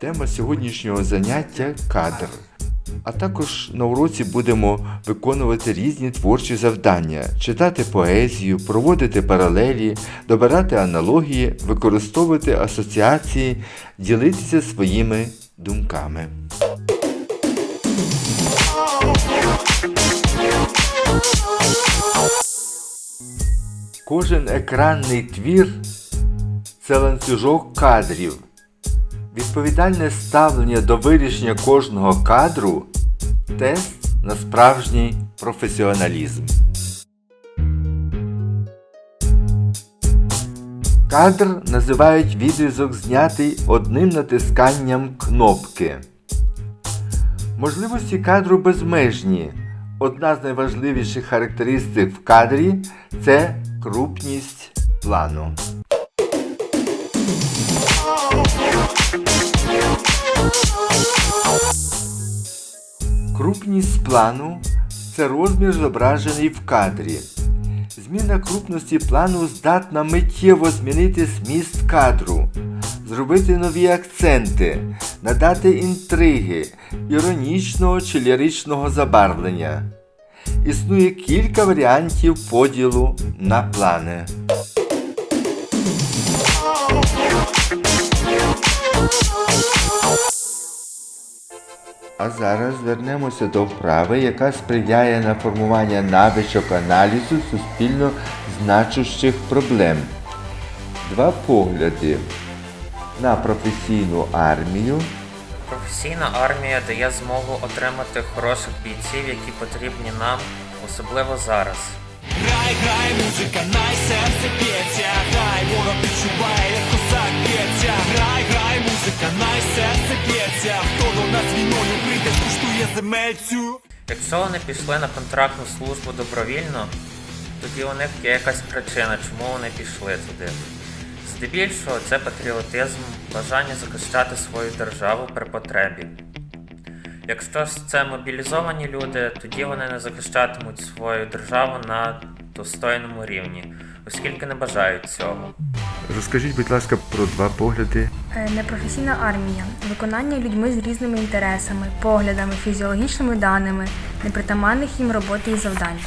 Тема сьогоднішнього заняття кадр. А також на уроці будемо виконувати різні творчі завдання, читати поезію, проводити паралелі, добирати аналогії, використовувати асоціації, ділитися своїми думками. Кожен екранний твір це ланцюжок кадрів. Відповідальне ставлення до вирішення кожного кадру тест на справжній професіоналізм. Кадр називають відрізок, знятий одним натисканням кнопки. Можливості кадру безмежні. Одна з найважливіших характеристик в кадрі це крупність плану. Крупність плану це розмір зображений в кадрі. Зміна крупності плану здатна миттєво змінити зміст кадру, зробити нові акценти, надати інтриги, іронічного чи ліричного забарвлення. Існує кілька варіантів поділу на плани. А зараз звернемося до вправи, яка сприяє на формування навичок аналізу суспільно значущих проблем. Два погляди на професійну армію Професійна армія дає змогу отримати хороших бійців, які потрібні нам, особливо зараз. Грай, грай, музика, най серце б'ється, грай, ворог відчуває, як козак б'ється, грай, грай, музика, най серце б'ється, хто до нас війною прийде, скуштує земельцю. Якщо вони пішли на контрактну службу добровільно, тоді у них є якась причина, чому вони пішли туди. Здебільшого це патріотизм, бажання захищати свою державу при потребі. Якщо ж це мобілізовані люди, тоді вони не захищатимуть свою державу на достойному рівні, оскільки не бажають цього. Розкажіть, будь ласка, про два погляди. Е, Непрофесійна армія виконання людьми з різними інтересами, поглядами, фізіологічними даними, непритаманних їм роботи і завдань.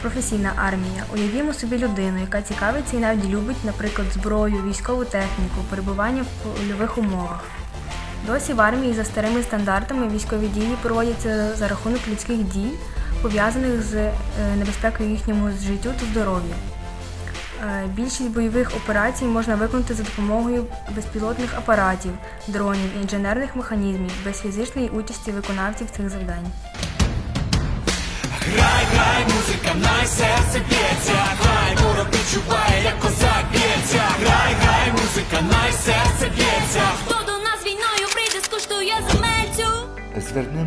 Професійна армія. Уявімо собі людину, яка цікавиться і навіть любить, наприклад, зброю, військову техніку, перебування в польових умовах. Досі в армії за старими стандартами військові дії проводяться за рахунок людських дій, пов'язаних з е, небезпекою їхньому життю та здоров'ю. Е, Більшість бойових операцій можна виконати за допомогою безпілотних апаратів, дронів, інженерних механізмів без фізичної участі виконавців цих завдань. Грай, грай, музика, най серце б'ється, грай,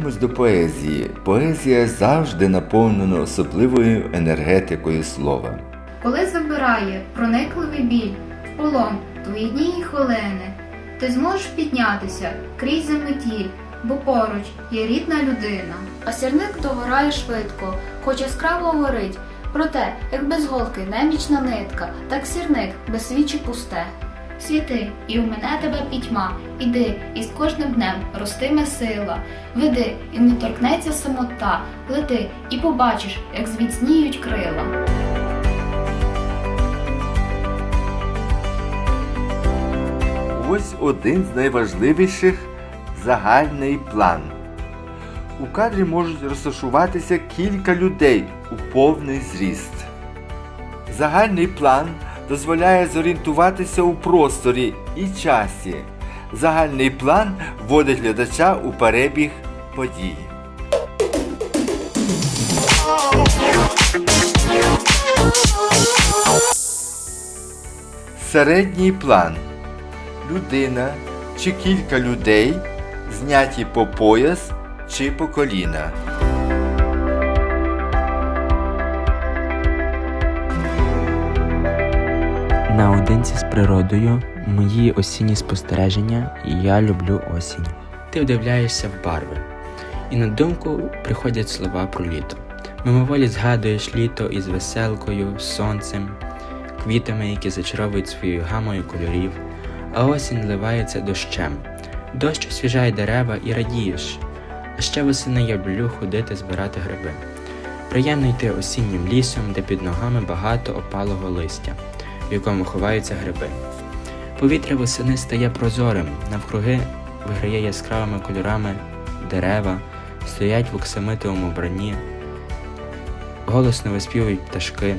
Звернемось до поезії. Поезія завжди наповнена особливою енергетикою слова. Коли забирає проникливий біль в полон твої дні і хвилини, ти зможеш піднятися крізь заметіль, бо поруч є рідна людина. А сірник догорає швидко, хоч яскраво горить. Проте, як без голки немічна нитка, так сірник без свічі пусте. Світи, і у мене тебе пітьма, іди, і з кожним днем ростиме сила. Веди, і не торкнеться самота, лети, і побачиш, як зміцніють крила. Ось один з найважливіших загальний план. У кадрі можуть розташуватися кілька людей у повний зріст. Загальний план дозволяє зорієнтуватися у просторі і часі. Загальний план вводить глядача у перебіг подій. Середній план. Людина чи кілька людей, зняті по пояс чи по коліна. Наодинці з природою, мої осінні спостереження, і я люблю осінь. Ти вдивляєшся в барви, і на думку приходять слова про літо. Мимоволі згадуєш літо із веселкою, сонцем, квітами, які зачаровують своєю гамою кольорів, а осінь ливається дощем. Дощ освіжає дерева і радієш. А ще восени я люблю ходити збирати гриби. Приємно йти осіннім лісом, де під ногами багато опалого листя, в якому ховаються гриби. Повітря восени стає прозорим, навкруги виграє яскравими кольорами дерева, стоять в оксамитовому вбранні, голосно виспівують пташки.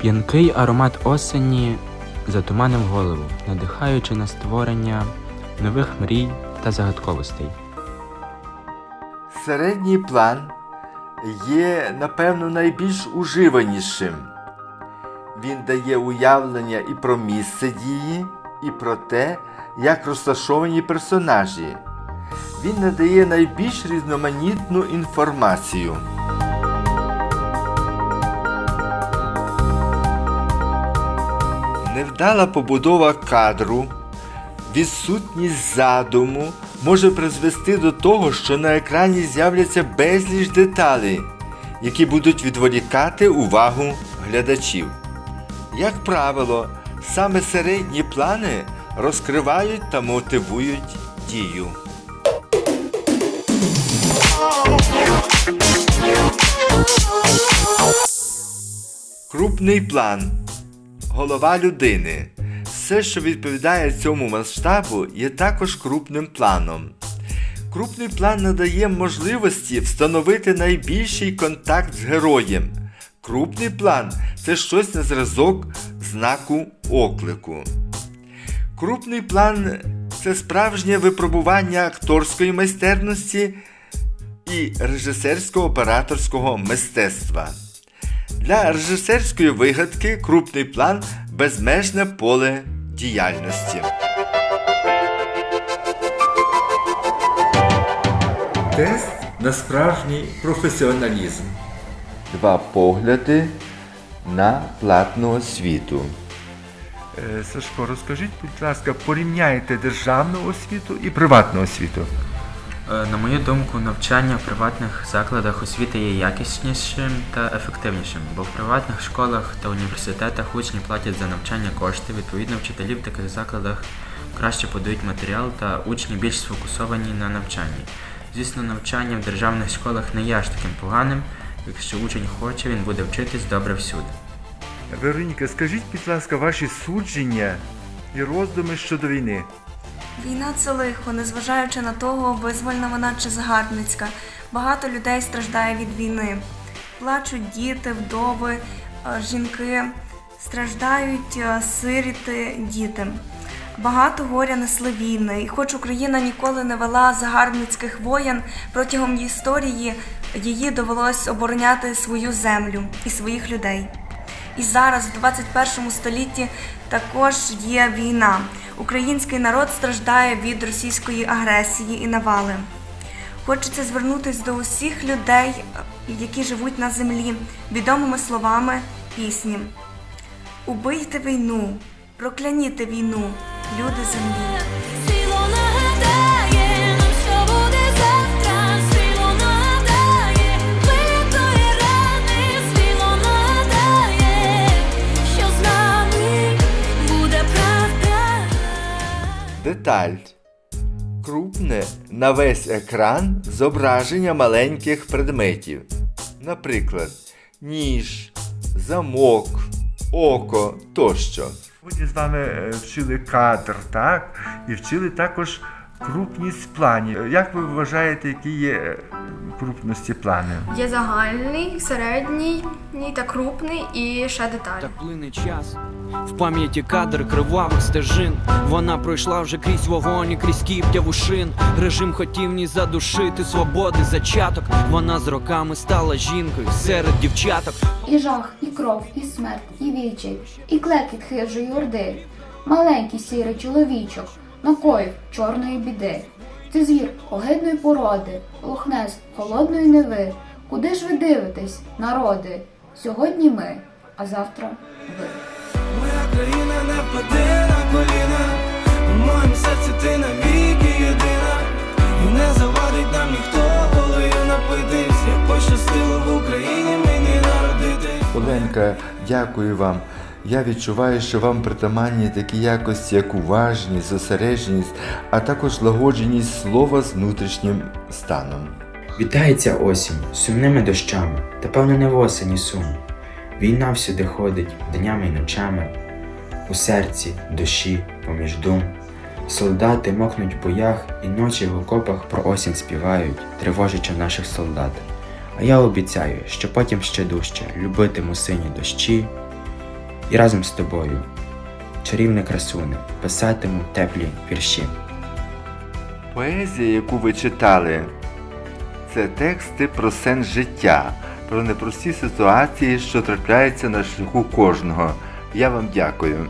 П'янкий аромат осені затуманив голову, надихаючи на створення нових мрій та загадковостей. Середній план є, напевно, найбільш уживанішим. Він дає уявлення і про місце дії, і про те, як розташовані персонажі. Він надає найбільш різноманітну інформацію. Невдала побудова кадру, відсутність задуму може призвести до того, що на екрані з'являться безліч деталей, які будуть відволікати увагу глядачів. Як правило, саме середні плани розкривають та мотивують дію. Крупний план. Голова людини. Все, що відповідає цьому масштабу, є також крупним планом. Крупний план надає можливості встановити найбільший контакт з героєм. Крупний план це щось на зразок знаку оклику. Крупний план це справжнє випробування акторської майстерності і режисерсько-операторського мистецтва. Для режисерської вигадки крупний план безмежне поле діяльності. Тест на справжній професіоналізм. Два погляди на платну освіту. Е, Сашко, розкажіть, будь ласка, порівняйте державну освіту і приватну освіту. Е, На мою думку, навчання в приватних закладах освіти є якіснішим та ефективнішим, бо в приватних школах та університетах учні платять за навчання кошти. Відповідно, вчителі в таких закладах краще подають матеріал та учні більш сфокусовані на навчанні. Звісно, навчання в державних школах не є аж таким поганим. Якщо учень хоче, він буде вчитись добре всюди. Вероніка, скажіть, будь ласка, ваші судження і роздуми щодо війни. Війна це лихо, незважаючи на того, визвольна вона чи загарбницька. Багато людей страждає від війни. Плачуть діти, вдови, е, жінки, страждають е, сиріти, діти. Багато горя несли війни, і хоч Україна ніколи не вела загарбницьких воєн, протягом історії її довелось обороняти свою землю і своїх людей. І зараз, в 21 столітті, також є війна. Український народ страждає від російської агресії і навали. Хочеться звернутися до усіх людей, які живуть на землі, відомими словами пісні. Убийте війну, прокляніте війну, люди землі. Деталь. Крупне на весь екран зображення маленьких предметів. Наприклад, ніж, замок, око тощо. Сьогодні з вами е, вчили кадр, так? І вчили також крупність планів. Як ви вважаєте, які є е, крупності плани? Є загальний, середній та крупний і ще деталі. Так плине час. В пам'яті кадр кривавих стежин. Вона пройшла вже крізь вогонь і крізь кіптяву шин. Режим хотів ні задушити свободи зачаток. Вона з роками стала жінкою серед дівчаток. І жах, і кров, і смерть, і відчай, і клекіт хижої орди. Маленький сірий чоловічок, накоїв чорної біди. Це звір огидної породи, лохнес холодної неви. Куди ж ви дивитесь, народи? Сьогодні ми, а завтра ви. Ми країна не впаде на коліна. У моєму серці ти навіки єдина. І не завадить нам ніхто голою напитись. Як пощастило в Україні мені народитись. Оленка, дякую вам. Я відчуваю, що вам притаманні такі якості, як уважність, зосередженість, а також лагодженість слова з внутрішнім станом. Вітається осінь сумними дощами, та певно не в осені сум. Війна всюди ходить днями й ночами, у серці, душі, поміж дум. Солдати мокнуть в боях і ночі в окопах про осінь співають, тривожачи наших солдат. А я обіцяю, що потім ще дужче любитиму сині дощі і разом з тобою, чарівне красуне, писатиму теплі вірші. Поезія, яку ви читали, це тексти про сенс життя, про непрості ситуації, що трапляються на шляху кожного. Я вам дякую.